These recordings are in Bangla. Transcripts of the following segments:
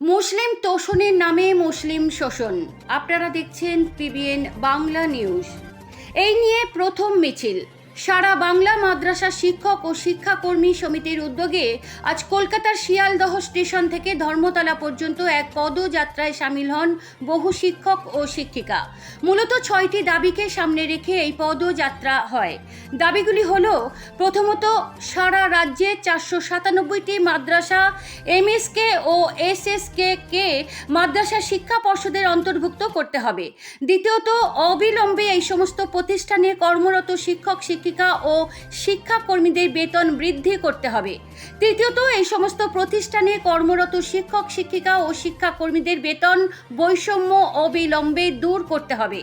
মুসলিম তোষণের নামে মুসলিম শোষণ। আপনারা দেখছেন পিবিএন বাংলা নিউজ এই নিয়ে প্রথম মিছিল। সারা বাংলা মাদ্রাসা শিক্ষক ও শিক্ষাকর্মী সমিতির উদ্যোগে আজ কলকাতার শিয়ালদহ স্টেশন থেকে ধর্মতলা পর্যন্ত এক পদযাত্রায় সামিল হন বহু শিক্ষক ও শিক্ষিকা। মূলত ছয়টি দাবিকে সামনে রেখে এই পদযাত্রা হয়। দাবিগুলি হল, প্রথমত, সারা রাজ্যে চারশো সাতানব্বইটি মাদ্রাসা, এমএসকে ও এস এসএসকে কে মাদ্রাসা শিক্ষা পর্ষদের অন্তর্ভুক্ত করতে হবে। দ্বিতীয়ত, অবিলম্বে এই সমস্ত প্রতিষ্ঠানে কর্মরত শিক্ষক শিক্ষিকা ও শিক্ষাকর্মীদের বেতন বৃদ্ধি করতে হবে। তৃতীয়ত, এই সমস্ত প্রতিষ্ঠানে কর্মরত শিক্ষক, শিক্ষিকা ও শিক্ষাকর্মীদের বেতন বৈষম্য অবিলম্বে দূর করতে হবে।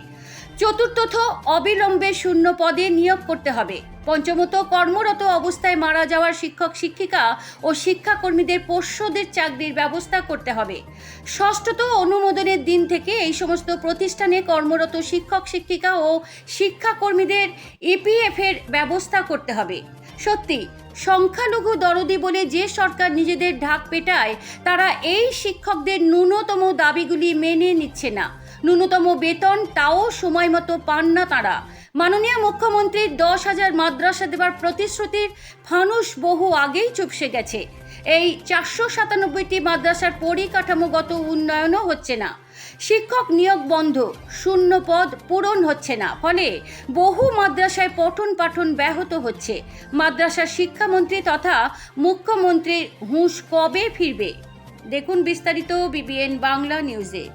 চতুর্থত অবিলম্বে শূন্য পদে নিয়োগ করতে হবে। পঞ্চমত, কর্মরত অবস্থায় মারা যাওয়ার শিক্ষক, শিক্ষিকা ও শিক্ষাকর্মীদের পোষ্যদের চাকরির ব্যবস্থা করতে হবে। ষষ্ঠত অনুমোদনের দিন থেকে এই সমস্ত প্রতিষ্ঠানে কর্মরত শিক্ষক, শিক্ষিকা ও শিক্ষাকর্মীদের ইপিএফ এর ব্যবস্থা করতে হবে। সত্যি, সংখ্যালঘু দরদি বলে যে সরকার নিজেদের ঢাক পেটায়, তারা এই শিক্ষকদের ন্যূনতম দাবিগুলি মেনে নিচ্ছে না। ন্যূনতম বেতন, তাও সময় মতো পান না তারা। মাননীয় মুখ্যমন্ত্রীর দশ হাজার মাদ্রাসা দেওয়ার প্রতিশ্রুতির ফানুস বহু আগেই চুপসে গেছে। এই চারশো সাতানব্বইটি মাদ্রাসার পরিকাঠামোগত উন্নয়নও হচ্ছে না। শিক্ষক নিয়োগ বন্ধ, শূন্য পদ পূরণ হচ্ছে না। ফলে বহু মাদ্রাসায় পঠন পাঠন ব্যাহত হচ্ছে। মাদ্রাসা শিক্ষামন্ত্রী তথা মুখ্যমন্ত্রীর হুঁশ কবে ফিরবে? দেখুন বিস্তারিত বিবিএন বাংলা নিউজে।